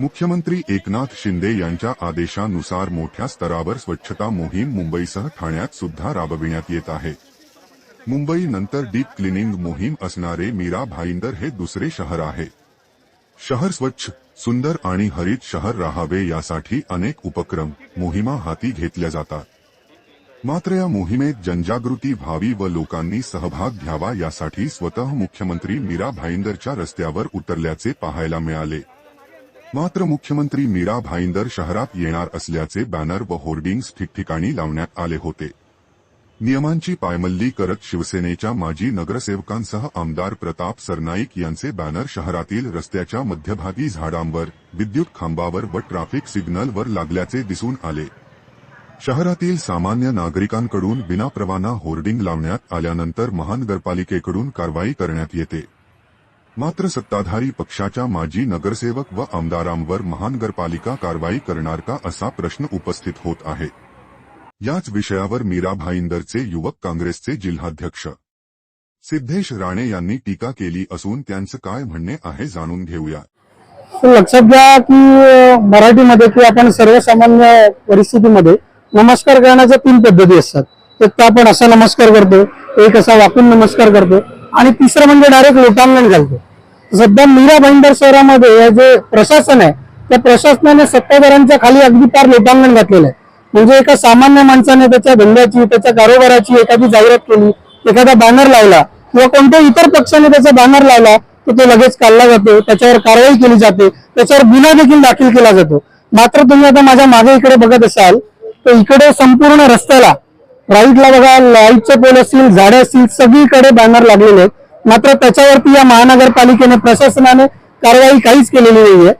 मुख्यमंत्री एकनाथ शिंदे यांच्या आदेशानुसार मोठ्या स्तरावर स्वच्छता मोहीम मुंबईसह ठाण्यात सुद्धा राबविण्यात येत आहे. मुंबई नंतर डीप क्लिनिंग मोहीम असणारे मीरा भाईंदर हे दुसरे शहर आहे. शहर स्वच्छ सुंदर आणि हरित शहर राहावे यासाठी अनेक उपक्रम मोहिमा हाती घेतल्या जातात. मात्र या मोहिमेत जनजागृती व्हावी व लोकांनी सहभाग घ्यावा यासाठी स्वतः मुख्यमंत्री मीरा भाईंदरच्या रस्त्यावर उतरल्याचे पाहायला मिळाले. मात्र मुख्यमंत्री मीरा भाईंदर शहरात येणार असल्याचे बॅनर व होर्डिंग्स ठिकठिकाणी लावण्यात आले होते. नियमांची पायमल्ली करत शिवसेनेच्या माजी नगरसेवकांसह आमदार प्रताप सरनाईक यांचे बॅनर शहरातील रस्त्याच्या मध्यभागी झाडांवर विद्युत खांबावर व ट्रॅफिक सिग्नलवर लागल्याचे दिसून आले. शहरातील सामान्य नागरिकांकडून विनाप्रवाना होर्डिंग लावण्यात आल्यानंतर महानगरपालिकेकडून कारवाई करण्यात येते. मात्र सत्ताधारी पक्षाच्या माजी नगरसेवक व आमदारांवर महानगरपालिका कारवाई करणार का असा प्रश्न उपस्थित होत आहे. याच विषयावर मीरा भाईंदरचे युवक काँग्रेसचे जिल्हाध्यक्ष सिद्धेश राणे यांनी टीका केली असून त्यांचं काय म्हणणे आहे जाणून घेऊया. लक्षात घ्या की मराठीमध्ये किंवा आपण सर्वसामान्य परिस्थितीमध्ये नमस्कार करण्याच्या तीन पद्धती असतात. एक तर आपण असा नमस्कार करतो एक असा वाकून नमस्कार करतो आणि तिसरं म्हणजे डायरेक्ट लोटांगण घालतो सध्या मीरा भाईंदर शहरामध्ये हे जे प्रशासन आहे त्या प्रशासनाने सत्ताधाऱ्यांच्या खाली अगदी पार लोटांगण घातलेलं आहे. म्हणजे एका सामान्य माणसाने त्याच्या धंद्याची त्याच्या कारोबाराची एखादी जाहिरात केली एखादा बॅनर लावला किंवा कोणत्या इतर पक्षाने त्याचा बॅनर लावला तर तो लगेच काढला जातो. त्याच्यावर कारवाई केली जाते. त्याच्यावर गुन्हा देखील दाखल केला जातो. मात्र तुम्ही आता माझ्या मागे इकडे बघत असाल तर इकडे संपूर्ण रस्त्याला राईटला बघा लाईटचे पोल असतील झाडे असतील सगळीकडे बॅनर लागलेले आहेत. मात्र त्याच्यावरती या महानगरपालिकेने प्रशासनाने कारवाई काहीच केलेली नाहीये.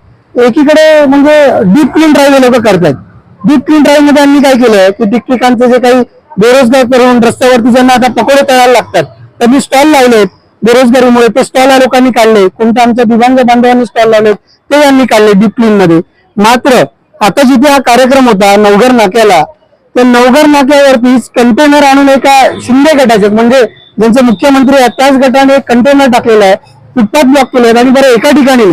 एकीकडे म्हणजे डीप क्लीन ड्राईव्ह लोक करतायत. डीप क्लीन ड्राईव्हमध्ये आम्ही काय केलंय की ठिकठिकाणचे जे काही बेरोजगार करून रस्त्यावरती ज्यांना आता पकोडे तयार लागतात त्यांनी स्टॉल लावलेत बेरोजगारीमुळे. ते स्टॉल या लोकांनी काढले कोणत्या आमच्या दिव्यांग बांधवांनी स्टॉल लावलेत ते यांनी काढले डीप क्लीन मध्ये. मात्र आता जिथे हा कार्यक्रम होता नवघर नाक्याला त्या नवघर नाक्यावरतीच कंटेनर आणून एका शिंदे गटाचे म्हणजे ज्यांचे मुख्यमंत्री आहेत त्याच गटाने एक कंटेनर टाकलेला आहे. फुटपाथ ब्लॉक केले आहेत आणि बरं एका ठिकाणी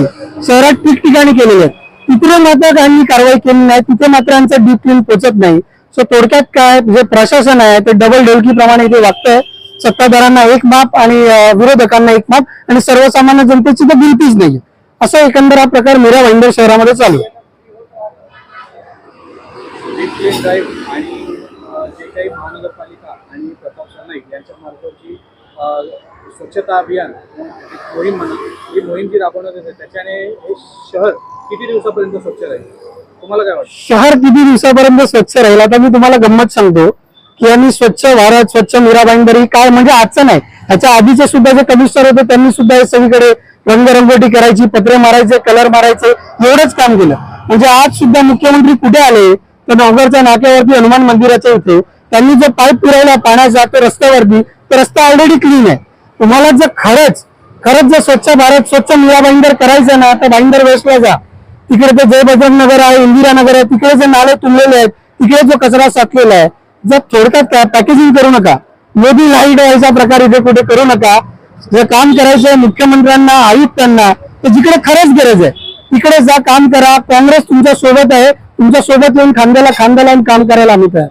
शहरात ठिकठिकाणी केलेले आहेत. तिथे मात्र त्यांनी कारवाई केली नाही. तिथे मात्र यांचं डीप क्लीन पोचत नाही. सो थोडक्यात काय जे प्रशासन आहे ते डबल ढोलकीप्रमाणे इथे वागतंय. सत्ताधारांना एक माप आणि विरोधकांना एक माप आणि सर्वसामान्य जनतेची तर बिलतीच नाही. असं एकंदर हा प्रकार मीरा भाईंदर शहरामध्ये चालू आहे. क्लीन ड्राईव्ह आणि जे काही महानगरपालिका आणि प्रताप सरनाईक यांच्या मार्फतची स्वच्छता अभियान मोहीम म्हणा ही मोहीम जी राबवण्यात येते. त्याच्याने हे शहर किती दिवसापर्यंत स्वच्छ राहील? तुम्हाला काय वाटतं? शहर किती दिवसापर्यंत स्वच्छ राहील? आता मी तुम्हाला गंमत सांगतो की आम्ही स्वच्छ भारत स्वच्छ मीरा काय म्हणजे आजचं नाही. ह्याच्या आधीचे सुद्धा जे कमिशनर होते त्यांनी सुद्धा हे सगळीकडे रंगरंगोटी करायची पत्रे मारायचे कलर मारायचे एवढंच काम केलं. म्हणजे आज सुद्धा मुख्यमंत्री कुठे आले? तर डोंगरच्या नाक्यावरती हनुमान मंदिराच्या इथे त्यांनी जो पाईप पुरवला पाण्याचा तो रस्त्यावरती तो रस्ता ऑलरेडी क्लीन आहे. तुम्हाला जर खरंच खरंच जर स्वच्छ भारत स्वच्छ मुला भाईंदर करायचं ना तर भाईंदर वेस्टला जा. तिकडे ते जय बजरंग नगर आहे इंदिरा नगर आहे तिकडे जे नाले तुंबलेले आहेत तिकडे जो कचरा साचलेला आहे जर थोडक्यात काय पॅकेजिंग करू नका. मोदी लाइट यायचा प्रकार इथे कुठे करू नका. जे काम करायचंय मुख्यमंत्र्यांना आयुक्तांना तर जिकडे खरंच गरज आहे तिकडे जा काम करा. काँग्रेस तुमच्यासोबत आहे. तुमच्यासोबत येऊन खांद्याला खांदा लावून काम करायला आम्ही तयार.